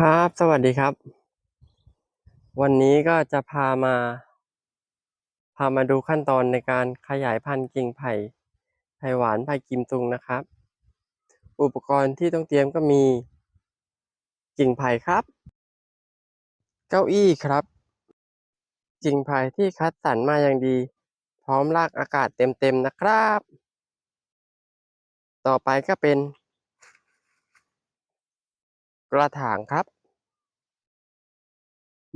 ครับ สวัสดีครับ วันนี้ก็จะพามา พามาดูขั้นตอนในการขยายพันธุ์กิ่งไผ่ไผ่หวานไผ่กิมซุงนะครับ อุปกรณ์ที่ต้องเตรียมก็มี กิ่งไผ่ครับ เก้าอี้ครับ กิ่งไผ่ที่คัดสรรมาอย่างดี พร้อมรากอากาศเต็มๆนะครับ ต่อไปก็เป็น กระถางครับ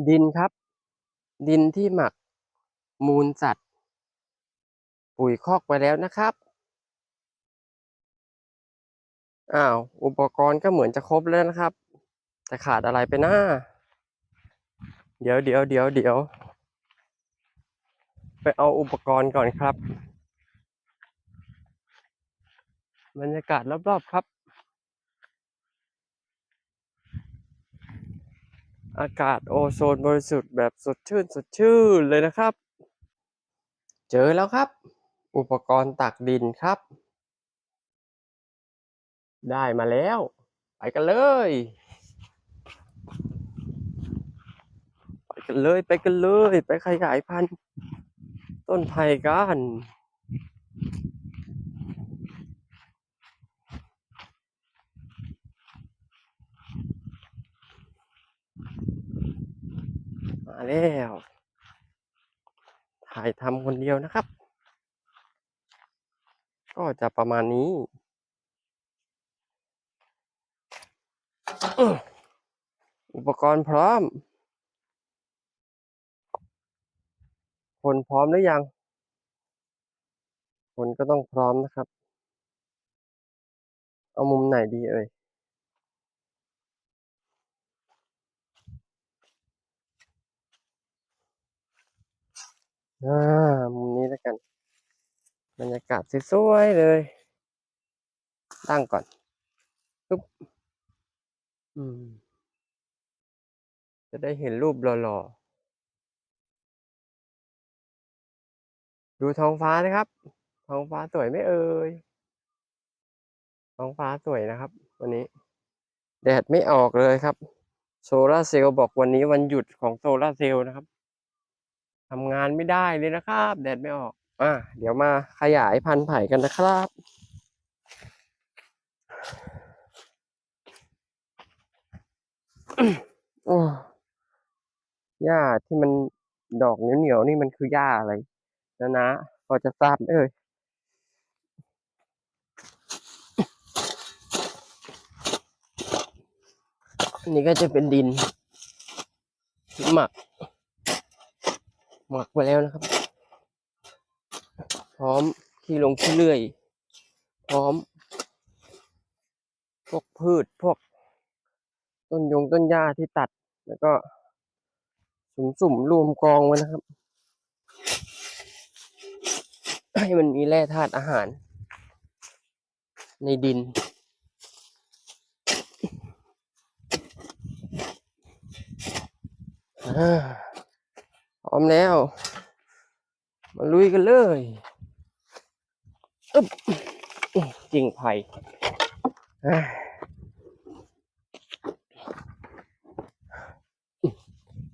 ดินครับ ดินที่หมักมูลสัตว์ ปุ๋ยคอกไปแล้วนะครับอ้าวอุปกรณ์ก็เหมือนจะครบแล้วนะครับ แต่ขาดอะไรไปนะเดี๋ยวเดี๋ยวเดี๋ยวเดี๋ยวไปเอาอุปกรณ์ก่อนครับ บรรยากาศรอบๆครับ อากาศโอโซนบริสุทธิ์แบบสดชื่นสดชื่นเลยนะครับ เจอแล้วครับ อุปกรณ์ตักดินครับ ได้มาแล้ว ไปกันเลย ไปกันเลยไปกันเลย ไปขยายพันธุ์ต้นไผ่กัน มาแล้ว ถ่ายทำคนเดียวนะครับ ก็จะประมาณนี้อุปกรณ์พร้อม คนพร้อมหรือยัง คนก็ต้องพร้อมนะครับ เอามุมไหนดีเอ่ย อ่ามุมนี้แล้วกัน บรรยากาศสวยๆเลยตั้งก่อนปึ๊บอืม จะได้เห็นรูปหล่อๆ ดูท้องฟ้านะครับ ท้องฟ้าสวยไหมเอ่ย ท้องฟ้าสวยนะครับ วันนี้ แดดไม่ออกเลยครับ โซลาเซลล์บอกวันนี้วันหยุดของโซลาเซลล์นะครับ ทำงานไม่ได้เลยนะครับ แดดไม่ออก อะเดี๋ยวมาขยายพันธุ์ไผ่กันนะครับ โอ้หญ้าที่มันดอกเหนียวๆนี่มันคือหญ้าอะไรนะนะพอจะทราบไหมเอ่ยอันนี้ก็จะเป็นดินหมัก หมักไปแล้วนะครับ พร้อมที่ลงที่เลื่อย พร้อม พวกพืชพวก ต้นยงต้นหญ้าที่ตัดแล้วก็สุ่มๆรวมกองไว้นะครับ ให้มันมีแร่ธาตุอาหาร ในดินอ่า อมแล้ว มาลุยกันเลยอึ๊บอื้อกิ่งไผ่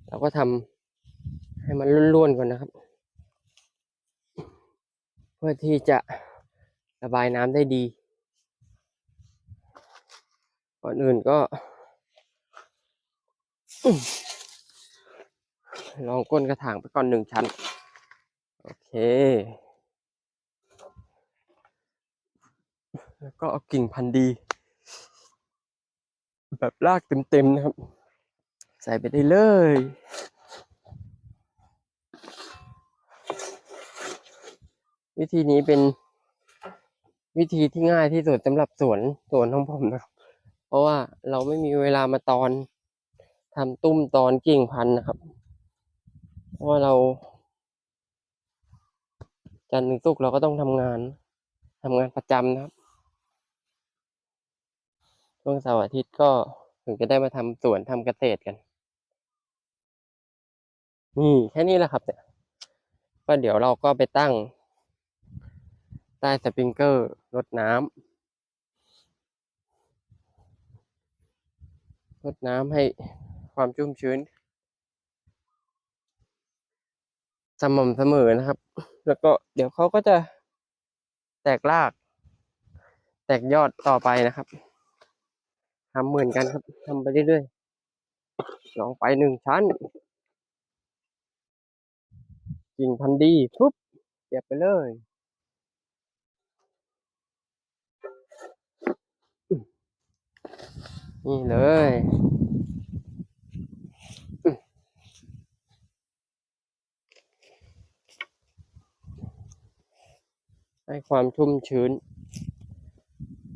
เราก็ทำให้มันร่วนๆก่อนนะครับ เพื่อที่จะระบายน้ำได้ดี ก่อนอื่นก็ ลองก้นกระถางไปก่อนหนึ่งชั้น โอเค แล้วก็เอากิ่งพันธุ์ดี แบบรากเต็มๆนะครับ ใส่ไปได้เลยวิธีนี้เป็นวิธีที่ง่ายที่สุดสำหรับสวนสวนของผมนะครับ เพราะว่าเราไม่มีเวลามาตอนทำตุ้มตอนกิ่งพันธุ์นะครับ ว่าเรา จันทร์ถึงศุกร์เราก็ต้องทำงานทำงานประจำนะครับช่วงเสาร์อาทิตย์ก็ถึงจะได้มาทำสวนทำเกษตรกัน นี่แค่นี้แหละครับเนี่ย ก็เดี๋ยวเราก็ไปตั้ง ใต้สปริงเกอร์รดน้ำรดน้ำให้ความชุ่มชื้น ส ม่ำเสมอนะครับ แล้วก็เดี๋ยวเขาก็จะแตกราก แตกยอดต่อไปนะครับทำเหมือนกันครับทำไปเรื่อยๆลองไปหนึ่งชั้นกิ่งพันดีปุ๊บเสียบไปเลยนี่เลย ความชุ่มชื้น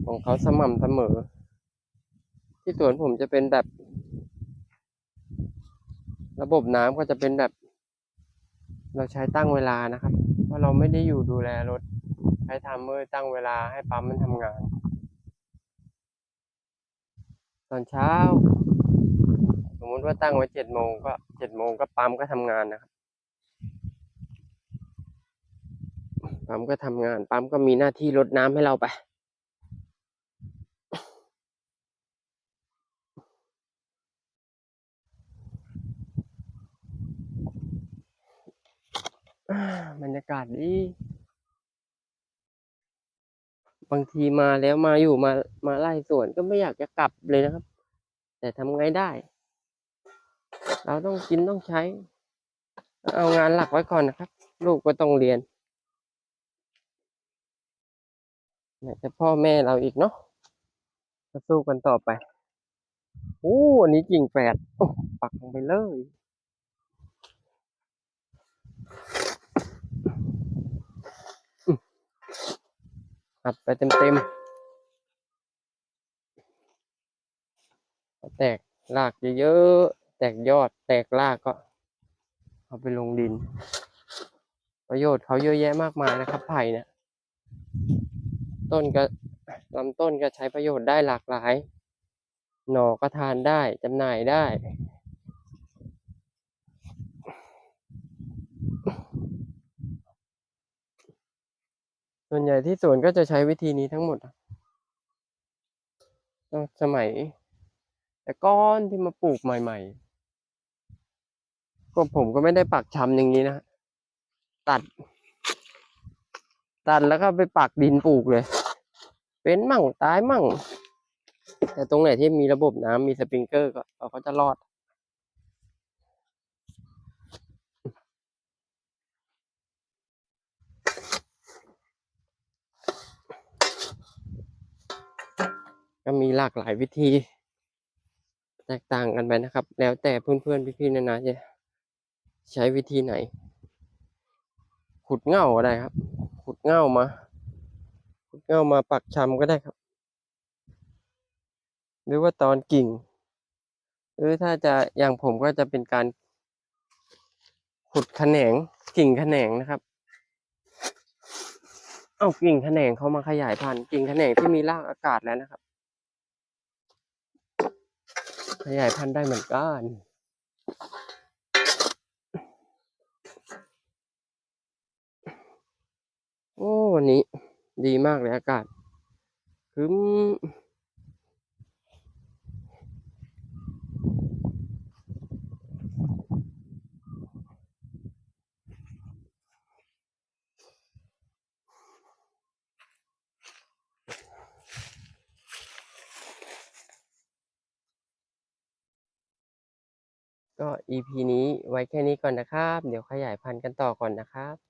ของเขาสม่ำเสมอ ที่สวนผมจะเป็นแบบ ระบบน้ำก็จะเป็นแบบ เราใช้ตั้งเวลานะครับ เพราะเราไม่ได้อยู่ดูแลรถใช้ไทม์เมอร์ตั้งเวลาให้ปั๊มมันทำงาน ตอนเช้า สมมติว่าตั้งไว้เจ็ดโมงก็เจ็ดโมงก็ปั๊มก็ทำงานนะครับ ปั๊มก็ทำงาน ปั๊มก็มีหน้าที่รดน้ำให้เราไปอ่าบรรยากาศดีบางทีมาแล้วมาอยู่มามาไล่สวนก็ไม่อยากจะกลับเลยนะครับ แต่ทำไงได้ เราต้องกินต้องใช้ เอางานหลักไว้ก่อนนะครับ ลูกก็ต้องเรียน ไหนจะพ่อแม่เราอีกเนาะก็สู้กันต่อไปโอ้อันนี้กิ่งแฝดปักลงไปเลยอัดไปเต็มๆแตกรากเยอะๆ แตกยอด แตกรากก็ เอาไปลงดิน ประโยชน์เขาเยอะแยะมากมายนะครับไผ่เนี่ย ต้นก็ลำต้นก็ใช้ประโยชน์ได้หลากหลาย หน่อก็ทานได้จำหน่ายได้ ส่วนใหญ่ที่สวนก็จะใช้วิธีนี้ทั้งหมดตั้งสมัย แต่ก้อนที่มาปลูกใหม่ ๆ ก็ผมก็ไม่ได้ปักชำอย่างนี้นะ ตัด ตัดแล้วก็ไปปักดินปลูกเลย เป็นมั่งตายมั่ง แต่ตรงไหนที่มีระบบน้ำมีสปริงเกอร์ก็เราจะรอด ก็มีหลากหลายวิธี แตกต่างกันไปนะครับ แล้วแต่เพื่อนๆพี่ๆนานาจะใช้วิธีไหน ขุดเง่าก็ได้ครับ ขุดเง่ามา เง่ามาปักชำก็ได้ครับ หรือว่าตอนกิ่ง หรือถ้าจะอย่างผมก็จะเป็นการขุดแขนงกิ่งแขนงนะครับ เอากิ่งแขนงเขามาขยายพันธุ์กิ่งแขนงที่มีรากอากาศแล้วนะครับ ขยายพันธุ์ได้เหมือนกันโอ้วันนี้ ดีมากเลยอากาศครึ้มก็ EP นี้ไว้แค่นี้ก่อนนะครับ เดี๋ยวขยายพันธุ์กันต่อก่อนนะครับ